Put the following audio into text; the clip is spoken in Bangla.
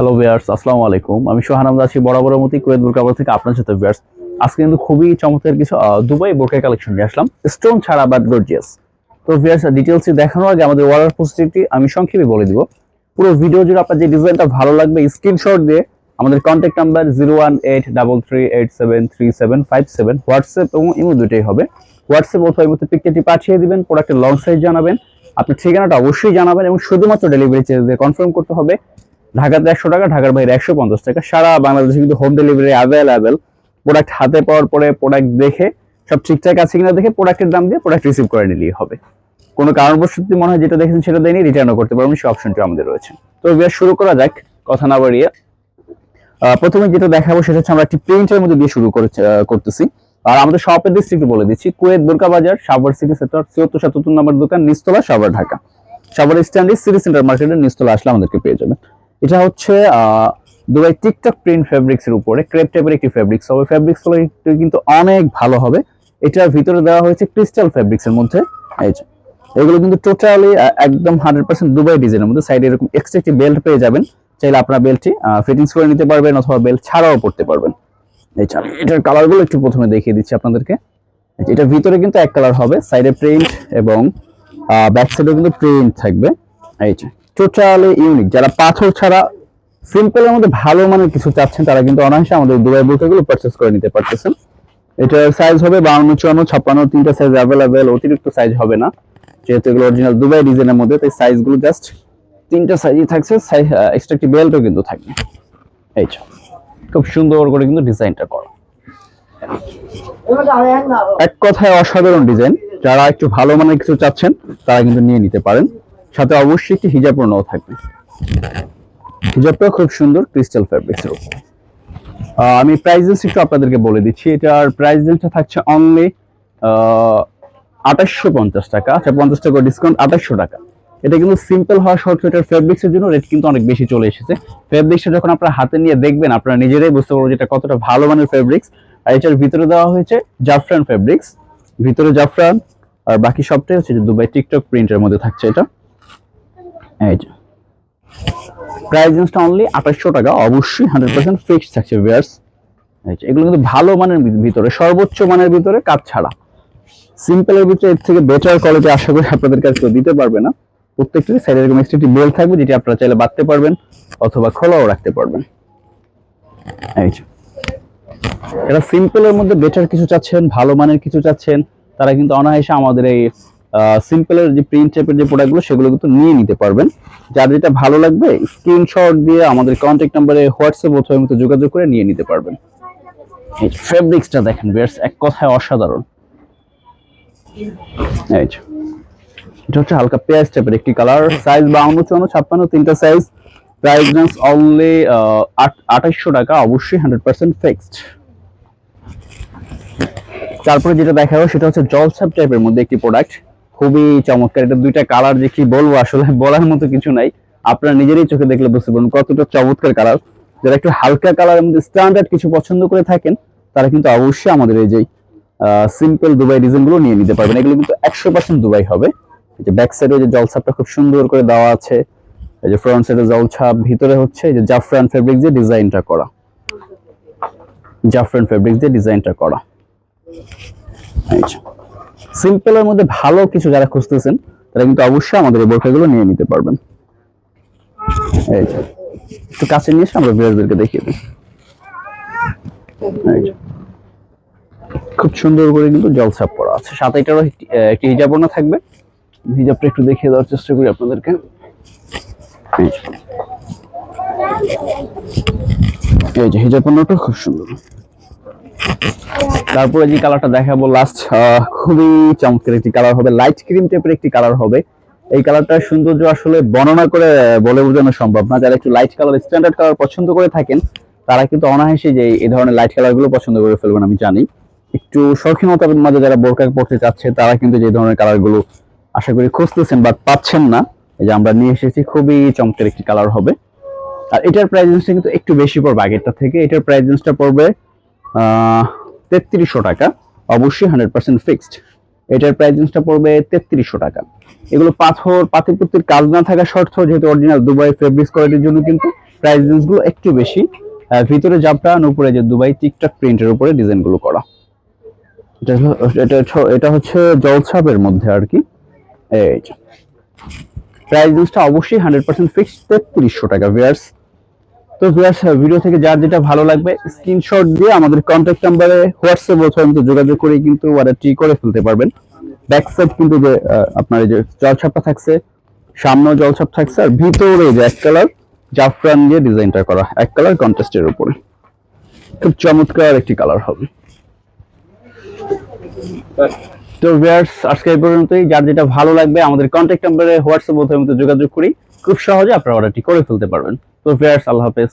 হ্যালো ভিয়ার্স আসসালামু আলাইকুম আমি সোহান আহমদ আছি বরাবর মতো কুয়েত বোরকাবার থেকে আপনার সাথে ভিয়ার্স আজকে কিন্তু খুবই চমৎকার কিছু দুবাই বোরকা কালেকশন নিয়ে আসলাম। স্টোন ছাড়া বাট গর্জিয়াস তো ভিয়ার্স ডিটেলস দেখানোর আগে আমাদের অর্ডার প্রসিডিউরটি আমি সংক্ষেপে বলে দিব। পুরো ভিডিও জুড়ে আপনার যে ডিজাইনটা ভালো লাগবে স্ক্রিনশট দিয়ে আমাদের contact number zero one eight double three eight seven three seven five seven WhatsApp এবং ইমো দুটোই হবে। হোয়াটসঅ্যাপ অথবা ইমোতে পিকচারটি পাঠিয়ে দিবেন প্রোডাক্টের লং সাইজ জানাবেন। আপনার ঠিকানাটা অবশ্যই জানাবেন এবং শুধুমাত্র ডেলিভারি চার্জ দিয়ে কনফার্ম করতে হবে। ঢাকাতে একশো টাকা, ঢাকার বাইরে একশো পঞ্চাশ টাকা। সারা বাংলাদেশে কিন্তু হোম ডেলিভারি অ্যাভেলেবেল প্রোডাক্ট হাতে পাওয়ার পরে প্রোডাক্ট দেখে, সব ঠিকঠাক আছে কিনা দেখে প্রোডাক্টের দাম দিয়ে প্রোডাক্ট রিসিভ করে নিলেই হবে। কোনো কারণবশত মনে হয় যেটা দেখেছেন সেটা দেয়নি রিটার্নও করতে পারবেন, সেই অপশনটি আমাদের রয়েছে। তো বিয়ার শুরু করা যাক, কথা না বাড়িয়ে। প্রথমে যেটা দেখাবো সেটা হচ্ছে আমরা একটি প্রিন্টের মধ্যে দিয়ে শুরু করতেছি। আর আমাদের শপের ডিস্ট্রিক্ট বলে দিচ্ছি, কুয়েত বোরকা বাজার, সাভার সিটি সেক্টর ছিয়াত্তর সাতাত্তর নম্বর দোকান, নিস্তলা, সাভার, ঢাকা। সাভার স্ট্যান্ডে সিটি সেন্টার মার্কেটের নিস্তলা আসলে আমাদেরকে পেয়ে যাবেন। এটা হচ্ছে দুবাই টিকটক প্রিন্ট ফেব্রিক্স এর উপরে, ক্রেপ টাইপের একটি ফেব্রিক্স। হবে ফেব্রিক্স কিন্তু অনেক ভালো হবে। এটার ভিতরে দেওয়া হয়েছে ক্রিস্টাল ফেব্রিক্স এর মধ্যে। এই যে, এগুলো কিন্তু টোটালি একদম হান্ড্রেড পার্সেন্ট দুবাই ডিজাইনের মধ্যে। সাইডে এরকম এক্সট্রা একটি বেল্ট পেয়ে যাবেন। চাইলে আপনার বেল্টটি ফিটিংস করে নিতে পারবেন অথবা বেল্ট ছাড়াও পড়তে পারবেন। এই এটার কালারগুলো একটু প্রথমে দেখিয়ে দিচ্ছি আপনাদেরকে। এটার ভিতরে কিন্তু এক কালার হবে সাইডে প্রিন্ট এবং ব্যাক সাইডেও কিন্তু প্রিন্ট থাকবে। এই যে টোটালি ইউনিক যারা পাথর ছাড়া সিম্পলের মধ্যে ভালো মানের কিছু চাচ্ছেন, তারা কিন্তু অনায়াসে আমাদের দুবাই বোরকাগুলো পারচেস করে নিতে পারতেছেন। এটার সাইজ হবে বাউন্ন, চুয়ান্ন, ছাপ্পান্ন, তিনটা সাইজ অ্যাভেলেবেল অতিরিক্ত সাইজ হবে না। যেহেতু এগুলো অরিজিনাল দুবাই ডিজাইনের মধ্যে, তাই সাইজগুলো জাস্ট তিনটা সাইজই থাকছে এক্সট্রা একটি বেল্টও কিন্তু থাকবে। এই খুব সুন্দর করে কিন্তু ডিজাইনটা করা। এক কথায় অসাধারণ ডিজাইন যারা একটু ভালো মানের কিছু চাচ্ছেন, তারা কিন্তু নিয়ে নিতে পারেন। সাথে অবশ্যই একটি হিজাব পণ্যও থাকবে। হিজাবটাও খুব সুন্দর ক্রিস্টাল ফ্যাব্রিক্সের উপর। আমি প্রাইস রেঞ্জ একটু আপনাদেরকে বলে দিচ্ছি। এটার প্রাইস রেঞ্জটা থাকছে অনলি আঠাশশো পঞ্চাশ টাকা। আচ্ছা পঞ্চাশ টাকা ডিসকাউন্ট আঠাশশো টাকা। এটা কিন্তু সিম্পল হওয়া সত্ত্বেও এটার ফেব্রিক্স এর জন্য রেট কিন্তু অনেক বেশি চলে এসেছে। ফেব্রিক্সটা যখন আপনারা হাতে নিয়ে দেখবেন, আপনারা নিজেরাই বুঝতে পারবেন এটা কতটা ভালো মানের ফেব্রিক্স আর এটার ভিতরে দেওয়া হয়েছে জাফরান ফেব্রিক্স ভিতরে জাফরান, আর বাকি সবটাই হচ্ছে দুবাই টিকটক প্রিন্টের মধ্যে থাকছে এটা। এই যে। প্রাইস রেঞ্জটা অনলি আঠাশশো টাকা। অবশ্যই হান্ড্রেড পার্সেন্ট ফিক্সড থাকছে ভিয়ার্স এগুলো কিন্তু ভালো মানের ভিতরে, সর্বোচ্চ মানের ভিতরে কাজ ছাড়া। সিম্পলের ভিতরে এর থেকে বেটার কোয়ালিটি আশা করি আপনাদের কাছে কেউ দিতে পারবে না। প্রত্যেকটি সাইডে এরকম একটি বেল থাকবে, যেটি আপনারা চাইলে বাঁধতে পারবেন অথবা খোলাও রাখতে পারবেন। এই যে। যারা সিম্পলের মধ্যে বেটার কিছু চাচ্ছেন, ভালো মানের কিছু চাচ্ছেন, তারা কিন্তু অনায়াসে আমাদের এই সিম্পলের যে প্রিন্ট টাইপের যে প্রোডাক্টগুলো সেগুলো কিন্তু নিয়ে নিতে পারবেন। যার যেটা ভালো লাগবে স্ক্রিনশট দিয়ে আমাদের কন্ট্যাক্ট নাম্বারে হোয়াটসঅ্যাপ অথবা মতো যোগাযোগ করে নিয়ে নিতে পারবেন। এই ফেব্রিক্সটা দেখেন বেয়ার্স এক কথায় অসাধারণ। এই। এটা হচ্ছে হালকা পেঁয়াজ টাইপের একটি কালার সাইজ বাউন্ন, চুয়ান্ন, ছাপ্পান্ন, তিনটা সাইজ প্রাইস রেঞ্জ অনলি আঠাইশশো টাকা, অবশ্যই হান্ড্রেড পার্সেন্ট ফিক্সড তারপরে যেটা দেখাবো, সেটা হচ্ছে জলছাপ টাইপের মধ্যে একটি প্রোডাক্ট খুবই চমৎকার। এটা দুইটা কালার যে কি বলব, আসলে বলার মতো কিছু নাই। আপনারা নিজেরই চোখে দেখলে বুঝতে পারবেন কতটা চমৎকার কালার যারা একটু হালকা কালার মধ্যে স্ট্যান্ডার্ড কিছু পছন্দ করে থাকেন, তারা কিন্তু অবশ্যই আমাদের এই যে সিম্পল দুবাই ডিজাইনগুলো নিয়ে নিতে পারবেন। এগুলো কিন্তু একশো পার্সেন্ট দুবাই হবে। এই যে ব্যাক সাইডে যে জলছাপটা খুব সুন্দর করে দেওয়া আছে। এই যে ফ্রন্ট সাইডে জলছাপ ভিতরে হচ্ছে এই যে জাফরান ফেব্রিক দিয়ে ডিজাইনটা করা। জাফরান ফেব্রিক দিয়ে ডিজাইনটা করা। সিম্পলের মধ্যে ভালো কিছু যারা খুঁজতেছেন, তারা কিন্তু অবশ্যই আমাদের এই বোরকাগুলো নিয়ে নিতে পারবেন। এই যে, একটু কাছে নিয়ে এসে আমরা ভিউয়ারদেরকে দেখিয়ে দিই। খুব সুন্দর করে কিন্তু জলছাপ করা আছে। সাথে এটারও একটি হিজাব ওড়না থাকবে। হিজাবটা একটু দেখিয়ে দেওয়ার চেষ্টা করি আপনাদেরকে। এই যে। হিজাব ওড়নাটা খুব সুন্দর। তারপরে যে কালারটা দেখাবো লাস্ট খুবই চমৎকার একটি কালার হবে। লাইট ক্রিম টাইপের একটি কালার হবে। এই কালারটার সৌন্দর্য আসলে বর্ণনা করে বলে বোঝানো সম্ভব না। যারা একটু লাইট কালার স্ট্যান্ডার্ড কালার পছন্দ করে থাকেন, তারা কিন্তু অনায়াসে যে এই ধরনের লাইট কালারগুলো পছন্দ করে ফেলবেন, আমি জানি। একটু শৌখিনতার মাঝে যারা বোরকা পড়তে চাচ্ছে, তারা কিন্তু যে ধরনের কালারগুলো আশা করি খুঁজতেছেন বা পাচ্ছেন না, এই যে আমরা নিয়ে এসেছি, খুবই চমৎকার একটি কালার হবে। আর এটার প্রাইস কিন্তু একটু বেশি পড়বে আগেরটা থেকে। এটার প্রাইস পড়বে তেত্রিশশো টাকা, অবশ্যই হান্ড্রেড পার্সেন্ট ফিক্সড এটার প্রাইস রেঞ্জটা পড়বে তেত্রিশশো টাকা। এগুলো পাথর পাতিপুতির কাজ না থাকা শর্ত যেহেতু অরিজিনাল দুবাই ফেব্রিক্স কোয়ালিটির জন্য কিন্তু প্রাইস রেঞ্জগুলো একটু বেশি। ভিতরে জাপটান উপরে যে দুবাই টিকটক প্রিন্টের উপরে ডিজাইনগুলো করা। এটা এটা হচ্ছে- জলছাপের মধ্যে আর কি। এই প্রাইস রেঞ্জটা অবশ্যই হান্ড্রেড পার্সেন্ট ফিক্সড তেত্রিশশো টাকা। ভিয়ার্স তো ভিডিও থেকে যার যেটা ভালো লাগবে স্ক্রিনশট দিয়ে আমাদের কন্ট্যাক্ট নাম্বারে হোয়াটসঅ্যাপ অথবা যোগাযোগ করে কিন্তু অর্ডারটি করে ফেলতে পারবেন। ব্যাক সাইড কিন্তু যে আপনার এই যে জলছাপটা থাকছে, সামনেও জলছাপ থাকছে, আর ভিতরে যে এক কালার জাফরান দিয়ে ডিজাইনটা করা, এক কালার কন্ট্রাস্টের উপরে। খুব চমৎকার একটি কালার হবে। তো ভিউয়ার্স আজকে পর্যন্তই। যার যেটা ভালো লাগবে, আমাদের কন্ট্যাক্ট নাম্বারে হোয়াটসঅ্যাপ অথবা যোগাযোগ করি খুব সহজে আপনারা অর্ডারটি করে ফেলতে পারবেন। তো ভিউয়ার্স আল্লাহ হাফেজ।